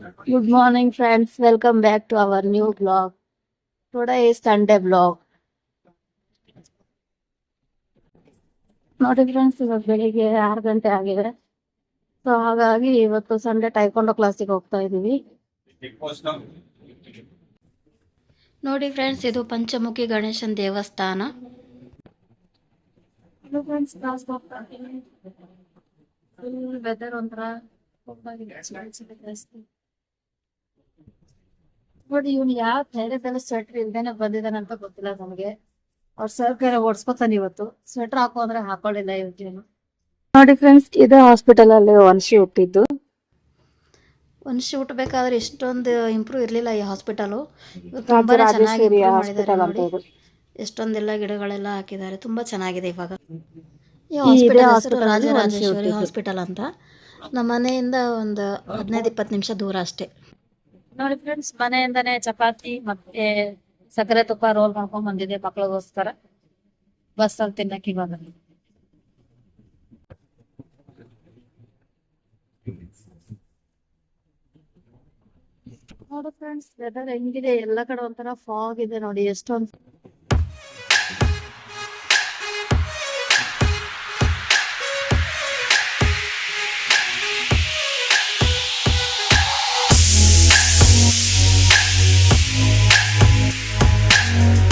Good morning friends welcome back to our new vlog. Today is Sunday vlog. ನೋಡಿ friends ಇವಾಗ ಬೆಳಿಗ್ಗೆ ಆರು ಗಂಟೆ ಆಗಿದೆ. ಸೊ ಹಾಗಾಗಿ ಇವತ್ತು ಸಂಡೇ ಟೈಕೊಂಡೋ ಕ್ಲಾಸಿಗೆ ಹೋಗ್ತಾ ಇದೀವಿ ನೋಡಿ ಫ್ರೆಂಡ್ಸ್ ಇದು ಪಂಚಮುಖಿ ಗಣೇಶನ್ ದೇವಸ್ಥಾನ. ಫ್ರೆಂಡ್ಸ್ ಹೋಗ್ತಾ ಫುಲ್ ವೆದರ್ ಒಂಥರ ಹೋಗ್ತಾಗಿದೆ ಜಾಸ್ತಿ ನೋಡಿ ಇವ್ನು ಯಾವ ಧೈರ್ಯದಲ್ಲಿ ಸ್ವೆಟರ್ ಇಲ್ದೇನೆ ಬಂದಿದ್ದಾನೆ ಅಂತ ಗೊತ್ತಿಲ್ಲ ನಮ್ಗೆ. ಅವ್ರ ಸರ್ಕಾರ ಓಡಿಸ್ಕೊತಾನೆ ಇವತ್ತು. ಸ್ವೆಟರ್ ಹಾಕೋ ಅಂದ್ರೆ ಹಾಕೊಳ್ಳಿಲ್ಲ ಇವತ್ತೇನು. ನೋಡಿ ಫ್ರೆಂಡ್ಸ್ ಇದೇ ಹಾಸ್ಪಿಟಲ್ ಅಲ್ಲಿ ವಂಶಿ ಹುಟ್ಟಿದ್ದು ವಂಶಿ ಹುಟ್ಟಬೇಕಾದ್ರೆ ಇಷ್ಟೊಂದು ಇಂಪ್ರೂವ್ ಇರಲಿಲ್ಲ ಈ ಹಾಸ್ಪಿಟಲು ತುಂಬಾನೇ ಚೆನ್ನಾಗಿ improve ಮಾಡಿದ್ದಾರೆ ನೋಡಿ. ಎಷ್ಟೊಂದೆಲ್ಲ ಗಿಡಗಳೆಲ್ಲ ಹಾಕಿದ್ದಾರೆ. ತುಂಬಾ ಚೆನ್ನಾಗಿದೆ ಇವಾಗ. ಈ ಇದೇ ಹಾಸ್ಪಿಟಲ್ ಹೆಸರು hospital ಅಲ್ಲಿ ವಂಶಿ ರಾಜರಾಜೇಶ್ವರಿ ಹುಟ್ಟಿದ್ದು. ಹಾಸ್ಪಿಟಲ್ ಅಂತ. ನಮ್ಮ ಮನೆಯಿಂದ ಒಂದು ಹದಿನೈದು ಇಪ್ಪತ್ತು ನಿಮಿಷ ದೂರ ಅಷ್ಟೇ. ನೋಡಿ ಫ್ರೆಂಡ್ಸ್ ಮನೆಯಿಂದಾನೆ ಚಪಾತಿ ಮತ್ತೆ ಸಕ್ಕರೆ ತುಪ್ಪ ರೋಲ್ ಮಾಡ್ಕೊಂಡ್ ಬಂದಿದೆ ಮಕ್ಳಿಗೋಸ್ಕರ. ಬಸ್ ಅಲ್ಲಿ ತಿನ್ನಕ್ಕೆ ಇವಾಗ. ನೋಡಿ ಫ್ರೆಂಡ್ಸ್ ವೆದರ್ ಹೆಂಗಿದೆ? ಎಲ್ಲ ಕಡೆ ಒಂಥರ ಫಾಗ್ ಇದೆ ನೋಡಿ, ಎಷ್ಟೊಂದು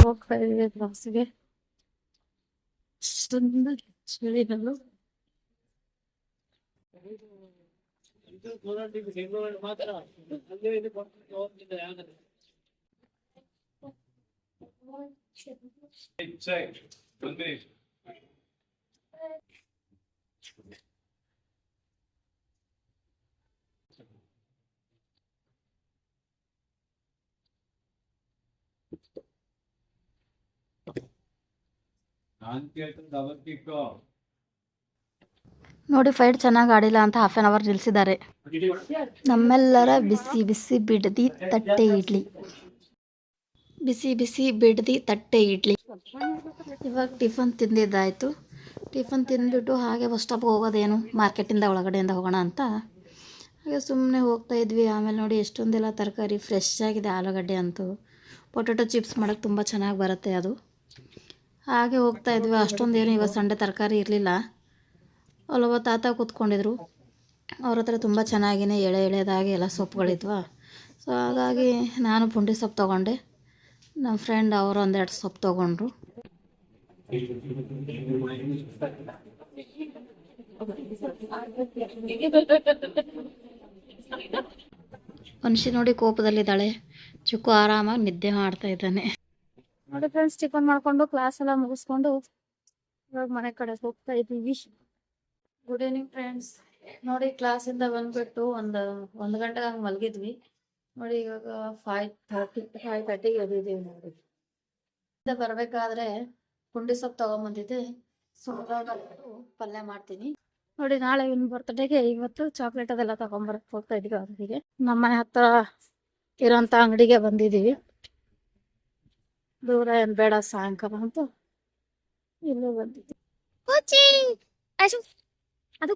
ಹೋಗ್ತಾ ಇದೀವಿ ಕ್ಲಾಸಿಗೆ ಅಷ್ಟೊಂದು ಚಳಿನಲ್ಲೂ ನೋಡಿ ಫೈಟ್ ಚೆನ್ನಾಗಿ ಆಡಿಲ್ಲ ಅಂತ ಹಾಫ್ ಆನ್ ಅವರ್ ನಿಲ್ಸಿದ್ದಾರೆ. ನಮ್ಮೆಲ್ಲರ ಬಿಸಿ ಬಿಸಿ, ಬಿಡದಿ ತಟ್ಟೆ ಇಡ್ಲಿ. ಬಿಸಿ ಬಿಸಿ, ಬಿಡದಿ ತಟ್ಟೆ ಇಡ್ಲಿ. ಇವಾಗ ಟಿಫನ್ ತಿಂದಿದ್ದಾಯಿತು. ಟಿಫನ್ ತಿಂದ್ಬಿಟ್ಟು ಹಾಗೆ ಬಸ್ ಸ್ಟಾಪ್ಗೆ ಹೋಗೋದೇನು? ಮಾರ್ಕೆಟಿಂದ ಒಳಗಡೆಯಿಂದ ಹೋಗೋಣ ಅಂತ. ಹಾಗೆ ಸುಮ್ಮನೆ ಹೋಗ್ತಾ ಇದ್ವಿ. ಆಮೇಲೆ ನೋಡಿ, ಎಷ್ಟೊಂದೆಲ್ಲ ತರಕಾರಿ ಫ್ರೆಶ್ ಆಗಿದೆ. ಆಲೂಗಡ್ಡೆ ಅಂತೂ. ಪೊಟೊಟೊ ಚಿಪ್ಸ್ ಮಾಡೋಕ್ಕೆ ತುಂಬ ಚೆನ್ನಾಗಿ ಬರುತ್ತೆ ಅದು. ಹಾಗೆ ಹೋಗ್ತಾ ಇದ್ವಿ. ಅಷ್ಟೊಂದೇನು ಇವತ್ತು ಸಂಡೆ ತರಕಾರಿ ಇರಲಿಲ್ಲ. ಅಲ್ಲೊಬ್ಬ ತಾತ ಕೂತ್ಕೊಂಡಿದ್ರು. ಅವ್ರ ಹತ್ರ ತುಂಬ ಚೆನ್ನಾಗಿನೇ ಎಳೆ ಎಳೆದಾಗಿ ಎಲ್ಲ ಸೊಪ್ಪುಗಳಿದ್ವು ಸೊ ಹಾಗಾಗಿ ನಾನು ಪುಂಡಿ ಸೊಪ್ಪು ತೊಗೊಂಡೆ. ನಮ್ಮ ಫ್ರೆಂಡ್ ಅವರು ಒಂದೆರಡು ಸೊಪ್ಪು ತೊಗೊಂಡ್ರು. ಮನುಷ್ಯ ನೋಡಿ ಕೋಪದಲ್ಲಿದ್ದಾಳೆ. ಚುಕ್ಕು ಆರಾಮಾಗಿ ನಿದ್ದೆ ಮಾಡ್ತಾ ಇದ್ದಾನೆ. ನೋಡಿ ಫ್ರೆಂಡ್ಸ್ ಟಿಫನ್ ಮಾಡ್ಕೊಂಡು ಕ್ಲಾಸ್ ಎಲ್ಲ ಮುಗಿಸ್ಕೊಂಡು ಇವಾಗ ಮನೆ ಕಡೆ ಹೋಗ್ತಾ ಇದ್ದೀವಿ. ಗುಡ್ ಈವ್ನಿಂಗ್ ಫ್ರೆಂಡ್ಸ್ ನೋಡಿ ಕ್ಲಾಸಿಂದ ಬಂದ್ಬಿಟ್ಟು ಒಂದು ಒಂದು ಗಂಟೆ ಹಂಗೆ ಮಲಗಿದ್ವಿ. ನೋಡಿ ಇವಾಗ ಫೈವ್ ಥರ್ಟಿ ಫೈವ್ ತರ್ಟಿಗೆ ಎದ್ದಿದ್ದೀವಿ ನೋಡಿ. ಇಂದ ಬರ್ಬೇಕಾದ್ರೆ ಪುಂಡಿ ಸೊಪ್ಪು ತಗೊಂಬಂದಿದ್ದೆ. ಸೊ ಪಲ್ಯ ಮಾಡ್ತೀನಿ. ನೋಡಿ ನಾಳೆ ಇವ್ನ ಬರ್ತಡೇಗೆ ಇವತ್ತು ಚಾಕ್ಲೇಟ್ ಅದೆಲ್ಲ ತಗೊಂಬರಕ್ ಹೋಗ್ತಾ ಇದೀವಿ ಅಂಗಡಿಗೆ ನಮ್ಮ ಮನೆ ಹತ್ರ ಇರೋಂಥ ಅಂಗಡಿಗೆ ಬಂದಿದ್ದೀವಿ. ದೂರ ಏನ್ ಬೇಡ ಸಾಯಂಕಾಲ ಅಂತ ಇಲ್ಲೇ ಬಂದಿದ್ದೆ ಅದು.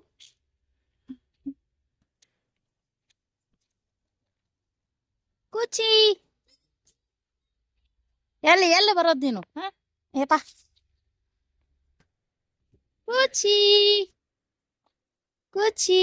ಕೂಚಿ ಎಲ್ಲಿ ಎಲ್ಲಿ ಬರೋದು ನೀನು? ಏಪಾ ಕೂಚಿ ಕೂಚಿ